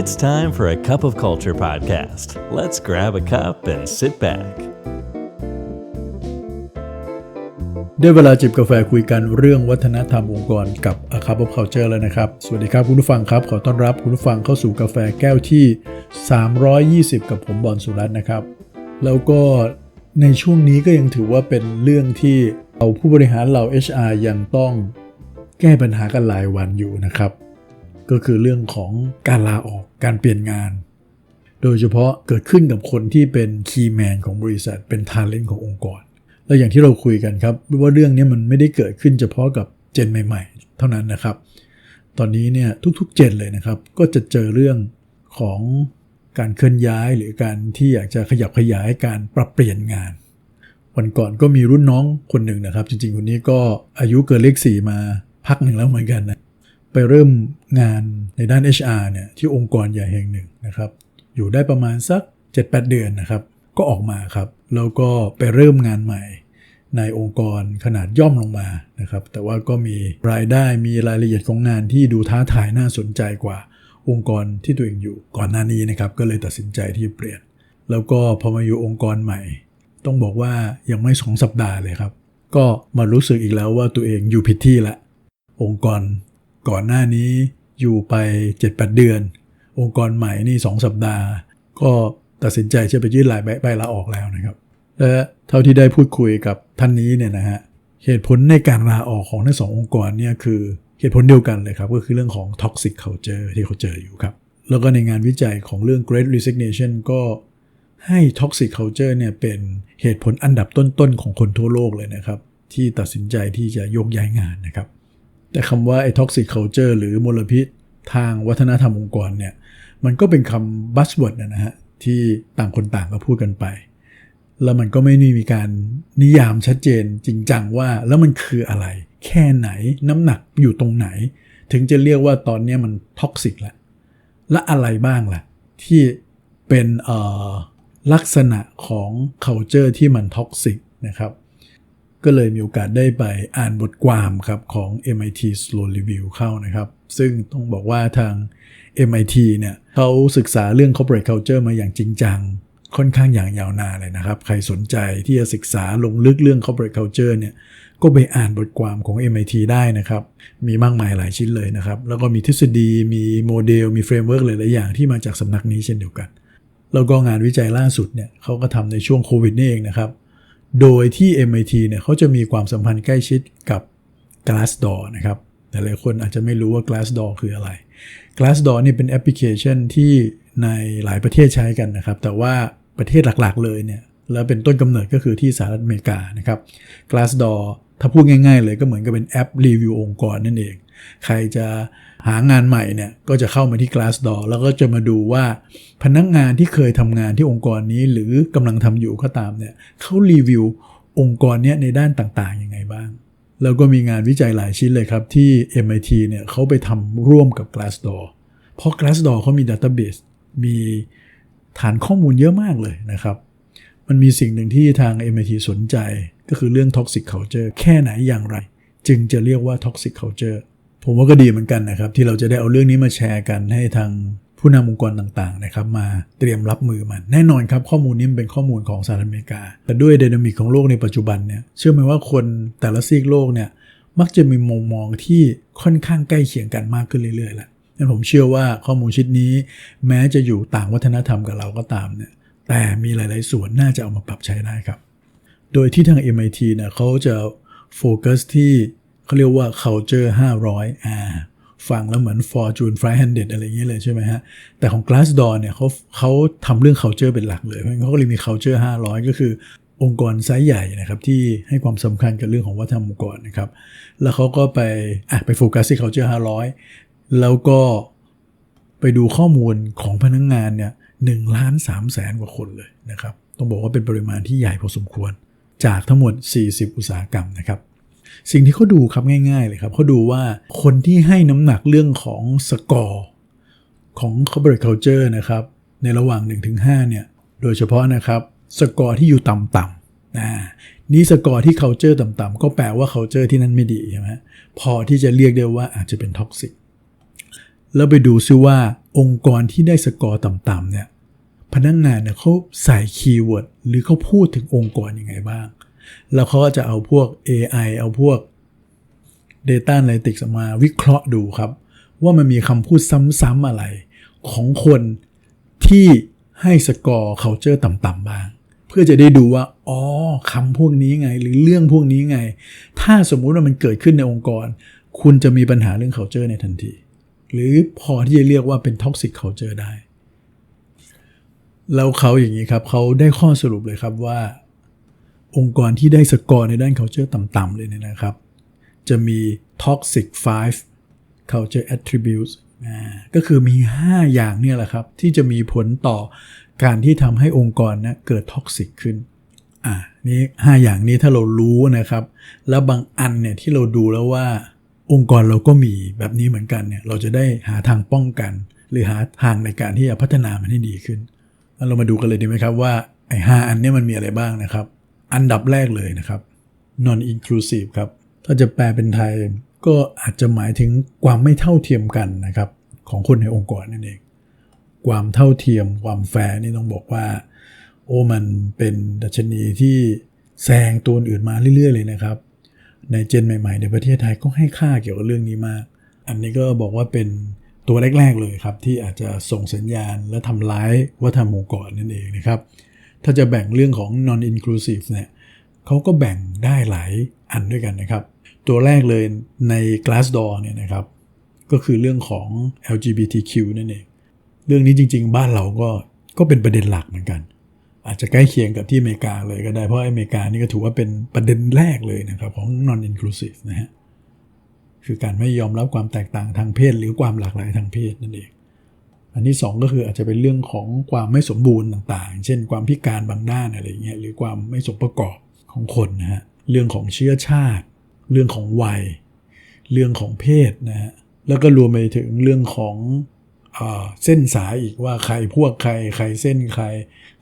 It's time for a cup of culture podcast. Let's grab a cup and sit back. ได้เวลาจิบกาแฟคุยกันเรื่องวัฒนธรรมองค์กรกับ A Cup of Culture แล้วนะครับ สวัสดีครับคุณผู้ฟังครับ ขอต้อนรับคุณผู้ฟังเข้าสู่กาแฟแก้วที่ 320 กับผมบอลสุรัตน์นะครับ แล้วก็ในช่วงนี้ก็ยังถือว่าเป็นเรื่องที่เราผู้บริหารเรา HR ยังต้องแก้ปัญหากันหลายวันอยู่นะครับ ก็คือเรื่องของการลาออกการเปลี่ยนงาน โดยเฉพาะเกิดขึ้นกับคนที่เป็นคีย์แมนของบริษัทเป็นทาเลนต์ขององค์กร แล้วอย่างที่เราคุยกันครับว่าเรื่องนี้มันไม่ได้เกิดขึ้นเฉพาะกับเจนใหม่ ๆ เท่านั้นนะครับ ตอนนี้เนี่ยทุกๆเจนเลยนะครับ ก็จะเจอเรื่องของการเคลื่อนย้ายหรือการที่อยากจะขยับขยายการปรับเปลี่ยนงานวันก่อนก็มีรุ่นน้องคนหนึ่งนะครับ จริงๆคนนี้ก็อายุเกินเลขสี่มาพักหนึ่งแล้วเหมือนกันนะ ไปเริ่มงานในด้าน HR เนี่ยที่องค์กรใหญ่แห่งหนึ่งนะครับ อยู่ได้ประมาณสัก 7-8 เดือนนะครับ ก็ออกมาครับ แล้วก็ไปเริ่มงานใหม่ในองค์กรขนาดย่อมลงมานะครับ แต่ว่าก็มีรายได้มีรายละเอียดของงานที่ดูท้าทายน่าสนใจกว่าองค์กรที่ตัวเองอยู่ก่อนหน้านี้นะครับ ก็เลยตัดสินใจที่จะเปลี่ยน แล้วก็พอมาอยู่องค์กรใหม่ ต้องบอกว่ายังไม่สองสัปดาห์เลยครับ ก็มารู้สึกอีกแล้วว่าตัวเองอยู่ผิดที่ละ องค์กร ก่อนหน้านี้อยู่ไป 7-8 เดือน องค์กรใหม่นี่ 2 สัปดาห์ ก็ตัดสินใจจะไปยื่นลายใบลาออกแล้วนะครับและเท่าที่ได้พูดคุยกับท่านนี้เนี่ยนะฮะเหตุผลในการลาออกของทั้งสององค์กรเนี่ยคือเหตุผลเดียวกันเลยครับ ก็คือเรื่องของ toxic culture ที่เขาเจออยู่ครับ แล้วก็ในงานวิจัยของเรื่อง Great Resignation ก็ให้ toxic culture เนี่ยเป็นเหตุผลอันดับต้นๆของคนทั่วโลกเลยนะครับ ที่ตัดสินใจที่จะโยกย้ายงานนะครับ แต่คำว่าไอ้ toxic culture หรือมลพิษทางวัฒนธรรมองค์กรเนี่ย มันก็เป็นคำ buzzword นะฮะ ที่ต่างคนต่างก็พูดกันไป แล้วมันก็ไม่มีการนิยามชัดเจนจริงจังว่าแล้วมันคืออะไร แค่ไหนน้ำหนักอยู่ตรงไหน ถึงจะเรียกว่าตอนนี้มันท็อกซิกแล้วและอะไรบ้างล่ะ ที่เป็นลักษณะของ culture ที่มันท็อกซิกนะครับ ก็เลยมีโอกาสได้ไปอ่านบทความครับของ MIT Sloan Review เข้านะครับ ซึ่งต้องบอกว่าทาง MIT เนี่ยเขาศึกษาเรื่อง corporate culture มาอย่างจริงจัง ค่อนข้างอย่างยาวนานเลยนะครับ ใครสนใจที่จะศึกษาลงลึกเรื่อง corporate culture เนี่ยก็ไปอ่านบทความของ MIT ได้นะครับ มีมากมายหลายชิ้นเลยนะครับ แล้วก็มีทฤษฎีมีโมเดล มีเฟรมเวิร์กหลาย ๆ อย่างที่มาจากสำนักนี้เช่นเดียวกัน แล้วก็งานวิจัยล่าสุดเนี่ยเขาก็ทำในช่วงโควิดนี่เองนะครับ โดยที่ MIT เนี่ยเขาจะมีความสัมพันธ์ใกล้ชิดกับ Glassdoor นะครับหลายๆคนอาจจะไม่รู้ว่า Glassdoor คืออะไร Glassdoor นี่เป็นแอปพลิเคชันที่ในหลายประเทศใช้กันนะครับ แต่ว่าประเทศหลักๆเลยเนี่ย แล้วเป็นต้นกำเนิดก็คือที่สหรัฐอเมริกานะครับ Glassdoor ถ้าพูดง่าย ๆ เลยก็เหมือนกับเป็นแอปรีวิวองค์กรนั่นเอง ใครจะหางานใหม่เนี่ยก็จะเข้ามาที่ Glassdoor แล้วก็จะมาดูว่าพนักงานที่เคยทำงานที่องค์กรนี้ หรือกำลังทำอยู่ก็ตามเนี่ยเขารีวิวองค์กรเนี้ยในด้านต่างๆยังไงบ้าง แล้วก็มีงานวิจัยหลายชิ้นเลยครับ ที่ MIT เนี่ยเขาไปทำร่วมกับ Glassdoor เพราะ Glassdoor เขามีดัตเตอร์เบสมีฐานข้อมูลเยอะมากเลยนะครับ มันมีสิ่งหนึ่งที่ทาง MIT สนใจ ก็คือเรื่อง toxic culture แค่ไหนอย่างไร จึงจะเรียกว่า toxic culture ผมว่าก็ดีเหมือนกันนะครับ ที่เราจะได้เอาเรื่องนี้มาแชร์กันให้ทางผู้นำองค์กรต่างๆนะครับมาเตรียมรับมือมัน แน่นอนครับข้อมูลนี้เป็นข้อมูลของสหรัฐอเมริกา แต่ด้วยดินามิกของโลกในปัจจุบันเนี่ยเชื่อไหมว่าคนแต่ละซีกโลกเนี่ยมักจะมีมุมมองที่ค่อนข้างใกล้เคียงกันมากขึ้นเรื่อยๆแหละงั้นผมเชื่อว่าข้อมูลชิ้นนี้ แม้จะอยู่ต่างวัฒนธรรมกับเราก็ตามเนี่ยแต่มีหลาย ๆ ส่วนน่าจะเอามาปรับใช้ได้ครับ โดยที่ทาง MIT เนี่ยเขาจะโฟกัสที่เขาเรียกว่า culture 500อ่าฟังแล้วเหมือน Fortune 500อะไรอย่างเงี้ยเลยใช่ไหมฮะ แต่ของ Glassdoor เนี่ยเขาเขาทำเรื่อง culture เป็นหลักเลยเพราะเขาก็เลยมี culture 500 ก็คือองค์กรไซส์ใหญ่นะครับ ที่ให้ความสำคัญกับเรื่องของวัฒนธรรมองค์กรนะครับ แล้วเขาก็ไปอะไปโฟกัสที่ culture 500 แล้วก็ไปดูข้อมูลของพนักงงานเนี่ยหนึ่งล้านสามแสนกว่าคนเลยนะครับ ต้องบอกว่าเป็นปริมาณที่ใหญ่พอสมควร จากทั้งหมด 40 อุตสาหกรรมนะครับ สิ่งที่เขาดูครับง่าย ๆ เลยครับเขาดูว่าคนที่ให้น้ำหนักเรื่องของสกอร์ของ corporate culture นะครับ ในระหว่าง 1-5เนี่ย โดยเฉพาะนะครับสกอร์ที่อยู่ต่ำๆนะนี่สกอร์ที่ culture ต่ำๆก็แปลว่า culture ที่นั่นไม่ดีใช่ไหมพอที่จะเรียกได้ว่าอาจจะเป็นท็อกซิกแล้วไปดูซิว่าองค์กรที่ได้สกอร์ต่ำๆเนี่ย พนักงงานเนี่ยเขาใส่คีย์เวิร์ดหรือเขาพูดถึงองค์กรยังไงบ้าง แล้วเขาก็จะเอาพวก AI เอาพวก Data Analytics มาวิเคราะห์ดูครับ ว่ามันมีคำพูดซ้ำๆอะไร ของคนที่ให้สกอร์ culture ต่ำๆบ้าง เพื่อจะได้ดูว่า อ๋อคำพวกนี้ไง หรือเรื่องพวกนี้ไง ถ้าสมมุติว่ามันเกิดขึ้นในองค์กร คุณจะมีปัญหาเรื่อง culture ในทันที หรือพอที่จะเรียกว่าเป็น toxic culture ได้ แล้วเขาอย่างนี้ครับเขาได้ข้อสรุปเลยครับว่า องค์กรที่ได้สกอร์ในด้าน culture ต่ำๆเลยเนี่ยนะครับ จะมี toxic 5 culture attributes ก็คือมี 5 อย่างเนี่ยแหละครับ ที่จะมีผลต่อการที่ทำให้องค์กรนะเกิด toxic ขึ้น อ่า นี่ 5 อย่างนี้ถ้าเรารู้นะครับ แล้วบางอันเนี่ยที่เราดูแล้วว่า องค์กรเราก็มีแบบนี้เหมือนกันเนี่ย เราจะได้หาทางป้องกัน หรือหาทางในการที่จะพัฒนามันให้ดีขึ้น เรามาดูกันเลยดีไหมครับว่าไอ้ห้าอันนี้มันมีอะไรบ้างนะครับ อันดับแรกเลยนะครับ non inclusive ครับ ถ้าจะแปลเป็นไทยก็อาจจะหมายถึงความไม่เท่าเทียมกันนะครับ ของคนในองค์กรนั่นเอง ความเท่าเทียมความแฟร์นี่ต้องบอกว่า โอ้มันเป็นดัชนีที่แซงตัวอื่นมาเรื่อย ๆ เลยนะครับ ในเจนใหม่ ๆ ในประเทศไทยก็ให้ค่าเกี่ยวกับเรื่องนี้มาก อันนี้ก็บอกว่าเป็น ตัวแรก ๆ เลยครับ ที่อาจจะส่งสัญญาณและทำร้ายวัฒนธรรมองค์กรนั่นเองนะครับ ถ้าจะแบ่งเรื่องของ non inclusive เนี่ยเขาก็แบ่งได้หลายอันด้วยกันนะครับ ตัวแรกเลยใน Glassdoor เนี่ยนะครับ ก็คือเรื่องของ LGBTQ นั่นเอง เรื่องนี้จริง ๆ บ้านเราก็ก็เป็นประเด็นหลักเหมือนกัน อาจจะใกล้เคียงกับที่อเมริกาเลยก็ได้เพราะอเมริกานี่ก็ถือว่าเป็นประเด็นแรกเลยนะครับของ non inclusive นะฮะ คือการไม่ยอมรับความแตกต่างทางเพศ หรือความหลากหลายทางเพศนั่นเอง อันที่ 2 ก็คืออาจจะเป็นเรื่องของความไม่สมบูรณ์ต่างๆ เช่น ความพิการบางด้านอะไรเงี้ยหรือความไม่สมประกอบของคนนะฮะเรื่องของเชื้อชาติ เรื่องของวัย เรื่องของเพศนะฮะแล้วก็รวมไปถึงเรื่องของเอเส้นสายอีกว่าใครพวกใครใครเส้นใคร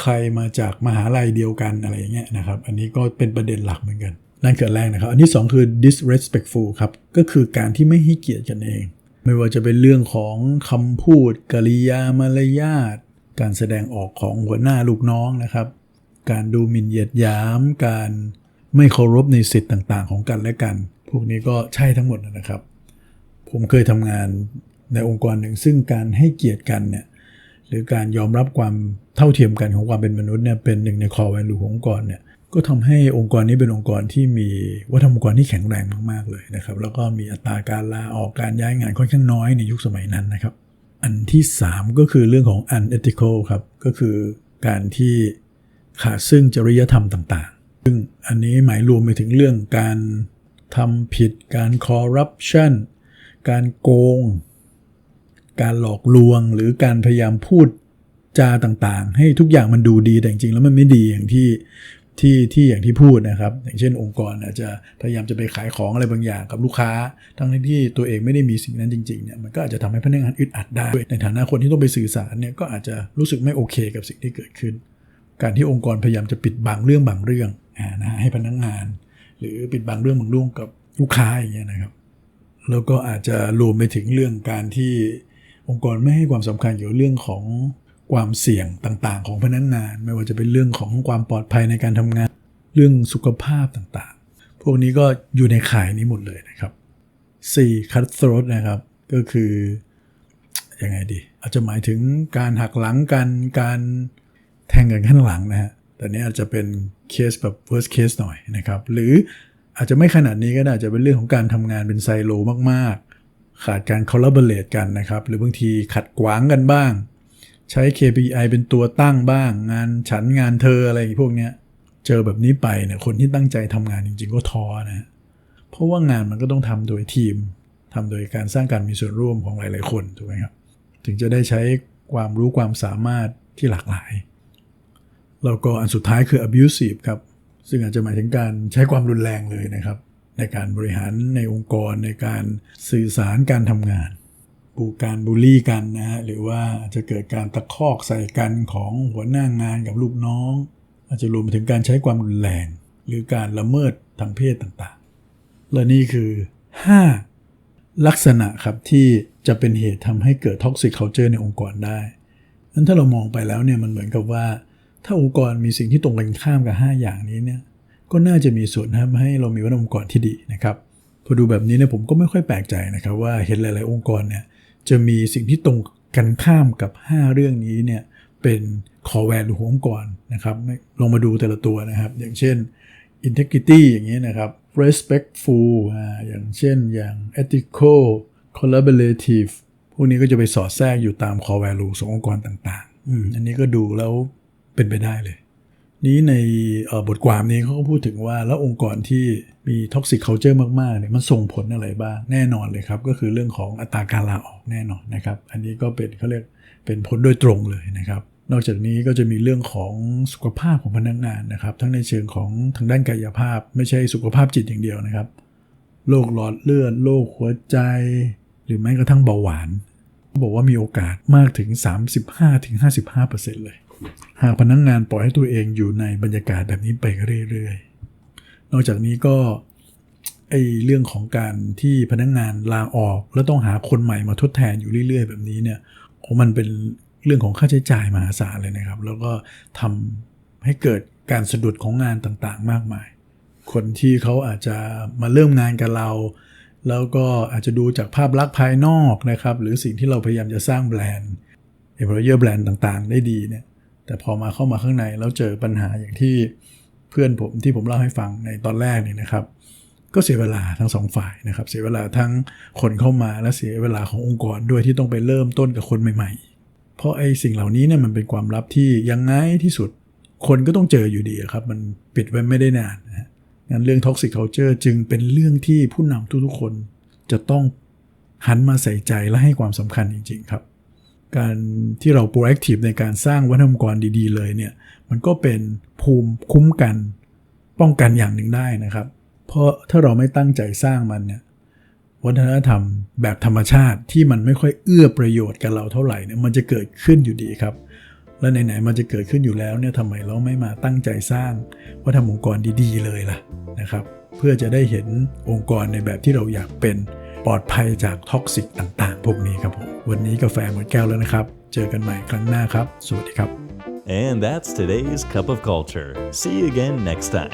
ใครมาจากมหาลัยเดียวกันอะไรอย่างเงี้ยนะครับ อันนี้ก็เป็นประเด็นหลักเหมือนกัน นั่นเกิดแรกนะครับ อันที่ 2 คือ disrespectful ครับ ก็คือการที่ไม่ให้เกียรติกันเอง ไม่ว่าจะเป็นเรื่องของคำพูดกริยามารยาท การแสดงออกของหัวหน้าลูกน้องนะครับ การดูหมิ่นเหยียดหยาม การไม่เคารพในสิทธิ์ต่างๆ ของกันและกัน พวกนี้ก็ใช่ทั้งหมดนะครับ ผมเคยทำงานในองค์กรหนึ่ง ซึ่งการให้เกียรติกันเนี่ยหรือการยอมรับความเท่าเทียมกันของความเป็นมนุษย์เนี่ยเป็นหนึ่งใน core value ขององค์กรเนี่ย ก็ทำให้องค์กรนี้เป็นองค์กรที่มีวัฒนธรรมองค์กรที่แข็งแรงมากๆเลยนะครับ แล้วก็มีอัตราการลาออกการย้ายงานค่อนข้างน้อยในยุคสมัยนั้นนะครับ อันที่ 3 ก็คือเรื่องของ unethical ครับ ก็คือการที่ขาดซึ่งจริยธรรมต่างๆ ซึ่งอันนี้หมายรวมไปถึงเรื่องการทำผิด การคอร์รัปชันการโกง การหลอกลวง หรือการพยายามพูดจาต่างๆ ให้ทุกอย่างมันดูดีแต่จริงๆแล้วมันไม่ดีอย่างที่ ที่ที่อย่างที่พูดนะครับ อย่างเช่นองค์กรอาจจะพยายามจะไปขายของอะไรบางอย่างกับลูกค้า ทั้งที่ตัวเองไม่ได้มีสิ่งนั้นจริงๆเนี่ยมันก็อาจจะทำให้พนักงานอึดอัดได้ ในฐานะคนที่ต้องไปสื่อสารเนี่ยก็อาจจะรู้สึกไม่โอเคกับสิ่งที่เกิดขึ้น การที่องค์กรพยายามจะปิดบังเรื่องบางเรื่องนะให้พนักงาน หรือปิดบังเรื่องบางเรื่องกับลูกค้าอย่างเงี้ยนะครับ แล้วก็อาจจะรวมไปถึงเรื่องการที่องค์กรไม่ให้ความสำคัญเกี่ยวเรื่องของ ความเสี่ยงต่างๆ ของพนักงาน ไม่ว่าจะเป็นเรื่องของความปลอดภัยในการทำงาน เรื่องสุขภาพต่างๆ พวกนี้ก็อยู่ในข่ายนี้หมดเลยนะครับ 4. cut throat นะครับก็คือยังไงดีอาจจะหมายถึงการหักหลังกันการแทงกันข้างหลังนะฮะแต่นี้อาจจะเป็นเคสแบบ worst case หน่อยนะครับ หรืออาจจะไม่ขนาดนี้ก็ได้อาจจะเป็นเรื่องของการทำงานเป็นไซโลมากๆ ขาดการ collaborate กันนะครับ หรือบางทีขัดขวางกันบ้าง ใช้ KPI เป็นตัวตั้งบ้าง งานฉันงานเธออะไรพวกเนี้ย เจอแบบนี้ไปเนี่ยคนที่ตั้งใจทำงานจริง ๆ ก็ท้อนะ เพราะว่างานมันก็ต้องทำโดยทีมทำโดยการสร้างการมีส่วนร่วมของหลาย ๆ คนถูกไหมครับ ถึงจะได้ใช้ความรู้ความสามารถที่หลากหลาย แล้วก็อันสุดท้ายคือ abusive ครับ ซึ่งอาจจะหมายถึงการใช้ความรุนแรงเลยนะครับ ในการบริหารในองค์กรในการสื่อสารการทำงาน บูการบูลลี่กันนะฮะหรือว่าจะเกิดการตะคอกใส่กันของหัวหน้างงานกับลูกน้อง อาจจะรวมไปถึงการใช้ความรุนแรง หรือการละเมิดทางเพศต่างๆ และนี่คือ 5 ลักษณะครับที่จะเป็นเหตุทำให้เกิด toxic culture ในองค์กรได้นั้นถ้าเรามองไปแล้วเนี่ยมันเหมือนกับว่า ถ้าองค์กรมีสิ่งที่ตรงกันข้ามกับ 5 อย่างนี้เนี่ยก็น่าจะมีส่วนทำให้เรามีวัฒนธรรมองค์กรที่ดีนะครับพอดูแบบนี้เนี่ยผมก็ไม่ค่อยแปลกใจนะครับว่าเห็นหลาย ๆ องค์กรเนี่ย จะมีสิ่งที่ตรงกันข้ามกับ 5 เรื่องนี้เนี่ยเป็น core value ขององค์กรนะครับลองมาดูแต่ละตัวนะครับ อย่างเช่น integrity อย่างนี้นะครับ respectful อ่าอย่างเช่นอย่าง ethical collaborative พวกนี้ก็จะไปสอดแทรกอยู่ตาม core value ขององค์กรต่างๆ อันนี้ก็ดูแล้วเป็นไปได้เลย นี้ในบทความนี้เขาก็พูดถึงว่าแล้วองค์กรที่มี toxic culture มากๆเนี่ยมันส่งผลอะไรบ้างแน่นอนเลยครับ ก็คือเรื่องของอัตราการลาออกแน่นอนนะครับ อันนี้ก็เป็นเขาเรียกเป็นผลโดยตรงเลยนะครับ นอกจากนี้ก็จะมีเรื่องของสุขภาพของพนักงานนะครับ ทั้งในเชิงของทางด้านกายภาพ ไม่ใช่สุขภาพจิตอย่างเดียวนะครับโรคหลอดเลือดโรคหัวใจ หรือแม้กระทั่งเบาหวานเขาบอกว่ามีโอกาสมากถึง 35-55%เลย หากพนักงงานปล่อยให้ตัวเองอยู่ในบรรยากาศแบบนี้ไปเรื่อยๆ นอกจากนี้ก็ไอเรื่องของการที่พนักงงานลาออก แล้วต้องหาคนใหม่มาทดแทนอยู่เรื่อย ๆ แบบนี้เนี่ยมันเป็นเรื่องของค่าใช้จ่ายมหาศาลเลยนะครับ แล้วก็ทำให้เกิดการสะดุดของงานต่างๆ มากมาย คนที่เขาอาจจะมาเริ่มงานกับเรา แล้วก็อาจจะดูจากภาพลักษณ์ภายนอกนะครับ หรือสิ่งที่เราพยายามจะสร้างแบรนด์ employer brand ต่างๆ ได้ดีเนี่ย แต่พอมาเข้ามาข้างในแล้วเจอปัญหาอย่างที่เพื่อนผมที่ผมเล่าให้ฟังในตอนแรกเนี่ยนะครับ ก็เสียเวลาทั้งสองฝ่ายนะครับ เสียเวลาทั้งคนเข้ามาและเสียเวลาขององค์กรด้วยที่ต้องไปเริ่มต้นกับคนใหม่ ๆ เพราะไอ้สิ่งเหล่านี้เนี่ยมันเป็นความลับที่ยังไงที่สุด คนก็ต้องเจออยู่ดีครับ มันปิดไว้ไม่ได้นานนะฮะงั้นเรื่อง toxic culture จึงเป็นเรื่องที่ผู้นำทุกๆคนจะต้องหันมาใส่ใจและให้ความสำคัญจริง ๆ ครับ การที่เรา proactive ในการสร้างวัฒนธรรมองค์กรดี ๆ เลยเนี่ย มันก็เป็นภูมิคุ้มกันป้องกันอย่างหนึ่งได้นะครับ เพราะถ้าเราไม่ตั้งใจสร้างมันเนี่ยวัฒนธรรมแบบธรรมชาติที่มันไม่ค่อยเอื้อประโยชน์กับเราเท่าไหร่เนี่ยมันจะเกิดขึ้นอยู่ดีครับ และไหนๆมันจะเกิดขึ้นอยู่แล้วเนี่ยทำไมเราไม่มาตั้งใจสร้างวัฒนธรรมองค์กรดีๆเลยล่ะนะครับ เพื่อจะได้เห็นองค์กรในแบบที่เราอยากเป็น ปลอดภัยจากท็อกซิกต่างๆ พวกนี้ครับผมวันนี้กาแฟหมดแก้วแล้วนะครับ เจอกันใหม่ครั้งหน้าครับ สวัสดีครับ And that's today's Cup of Culture. See you again next time.